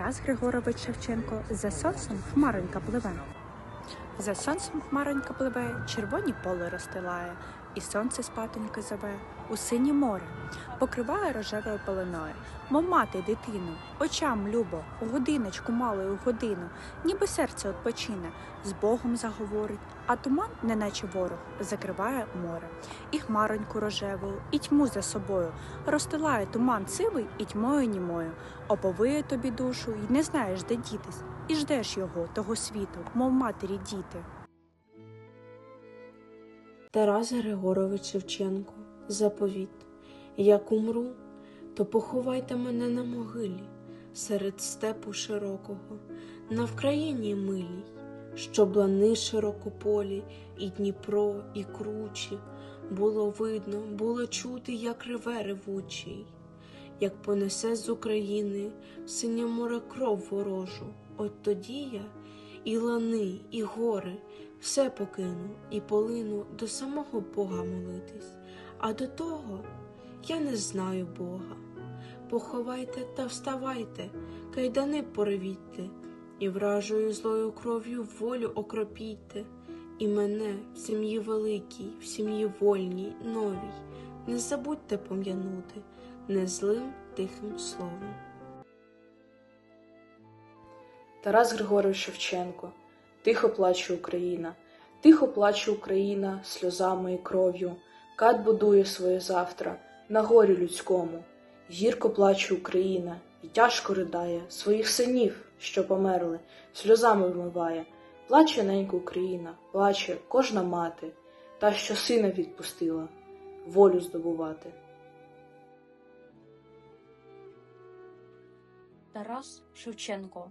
Тарас Григорович Шевченко за сонцем хмаронька пливе. За сонцем хмаронька пливе, червоні поле розстилає, і сонце спатоньки зове у синє море, покриває рожевою пеленою, мов мати дитину, очам любо, у годиночку малою годину, ніби серце odpoчине, з Богом заговорить, а туман, неначе ворог, закриває море, і хмароньку рожевою, і тьму за собою, розстилає туман сивий і тьмою німою, оповиє тобі душу, і не знаєш, де дітись, і ждеш його, того світу, мов матері діти. Тарас Григорович Шевченко, заповіт. Як умру, то поховайте мене на могилі серед степу широкого, на Вкраїні милій, щоб лани широкополі, і Дніпро, і кручі, було видно, було чути, як реве ревучий, як понесе з України в синє море кров ворожу. От тоді я і лани, і гори, все покину і полину до самого Бога молитись, а до того я не знаю Бога. Поховайте та вставайте, кайдани порвітьте, і вражою злою кров'ю волю окропійте, і мене в сім'ї великій, в сім'ї вольній, новій, не забудьте пом'янути не злим тихим словом. Тарас Григорович Шевченко, тихо плаче Україна, тихо плаче Україна сльозами і кров'ю, кат будує своє завтра на горі людському. Гірко плаче Україна і тяжко ридає своїх синів, що померли, сльозами вмиває. Плаче ненька Україна, плаче кожна мати, та, що сина відпустила, волю здобувати. Тарас Шевченко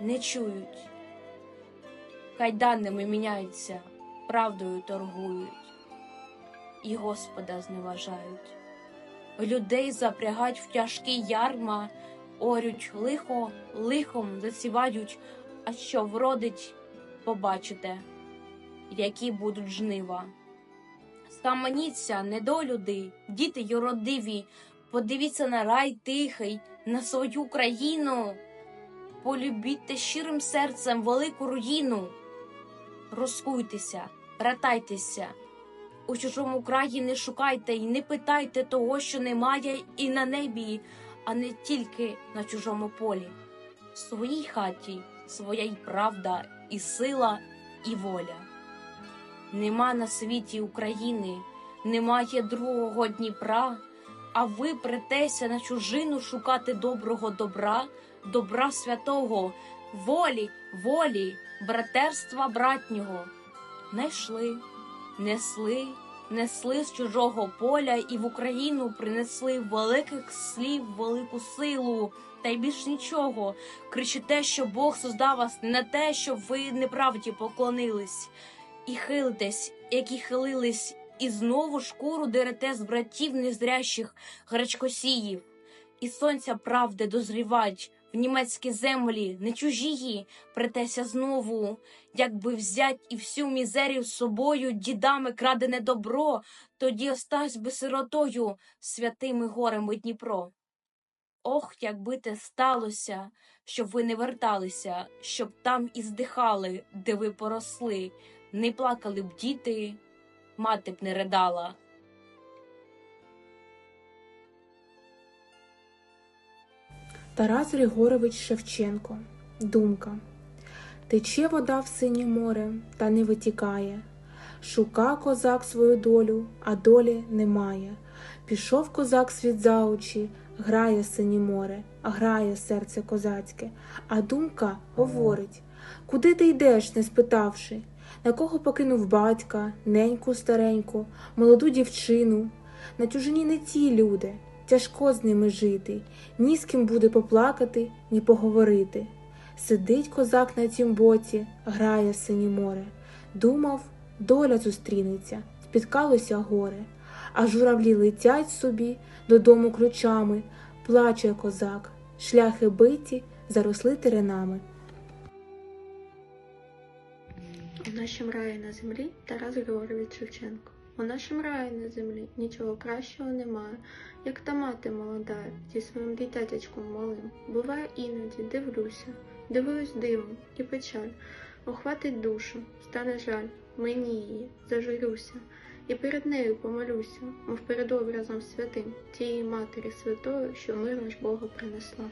не чують. Кайданами міняються, правдою торгують, і Господа зневажають. Людей запрягають в тяжкі ярма, орють лихо, лихом засівають, а що вродить, побачите, які будуть жнива. Схаменіться, недолюди, діти юродиві, подивіться на рай тихий, на свою країну полюбіть щирим серцем велику руїну. Розкуйтеся, братайтеся, у чужому краї не шукайте і не питайте того, що немає і на небі, а не тільки на чужому полі. В своїй хаті своя й правда, і сила, і воля. Нема на світі України, немає другого Дніпра, а ви претеся на чужину шукати доброго добра добра святого, волі, волі, братерства братнього. Найшли, несли, несли з чужого поля і в Україну принесли великих слів, велику силу. Та й більш нічого. Кричите, що Бог создав вас не на те, щоб ви неправді поклонились, і хилитесь, які хилились, і знову шкуру дерете з братів незрящих гречкосіїв, і сонця правди дозрівать, в німецькі землі, не чужії, притеся знову, якби взять і всю мізерію з собою дідами крадене добро, тоді остась би сиротою святими горами Дніпро. Ох, якби те сталося, щоб ви не верталися, щоб там і здихали, де ви поросли, не плакали б діти, мати б не ридала. Тарас Григорович Шевченко. Думка. Тече вода в синє море, та не витікає. Шука козак свою долю, а долі немає. Пішов козак світ за очі, грає синє море, грає серце козацьке, а думка говорить Куди ти йдеш, не спитавши, на кого покинув батька, неньку стареньку, молоду дівчину. На чужині не ті люди, тяжко з ними жити, ні з ким буде поплакати, ні поговорити. Сидить козак на тім боці, грає синє море. Думав, доля зустрінеться, спіткалося горе. А журавлі летять собі додому ключами, плаче козак, шляхи биті, заросли теренами. Нашім раї на землі Тарас Григорович Шевченко. У нашім раї на землі нічого кращого немає, як та мати молода зі своїм дитятячком малим. Буває іноді, дивлюся, дивуюсь дивом і печаль. Охватить душу, стане жаль, мені її, зажурюся, і перед нею помолюся, мов перед образом святим, тієї матері святої, що мир наш Бога принесла.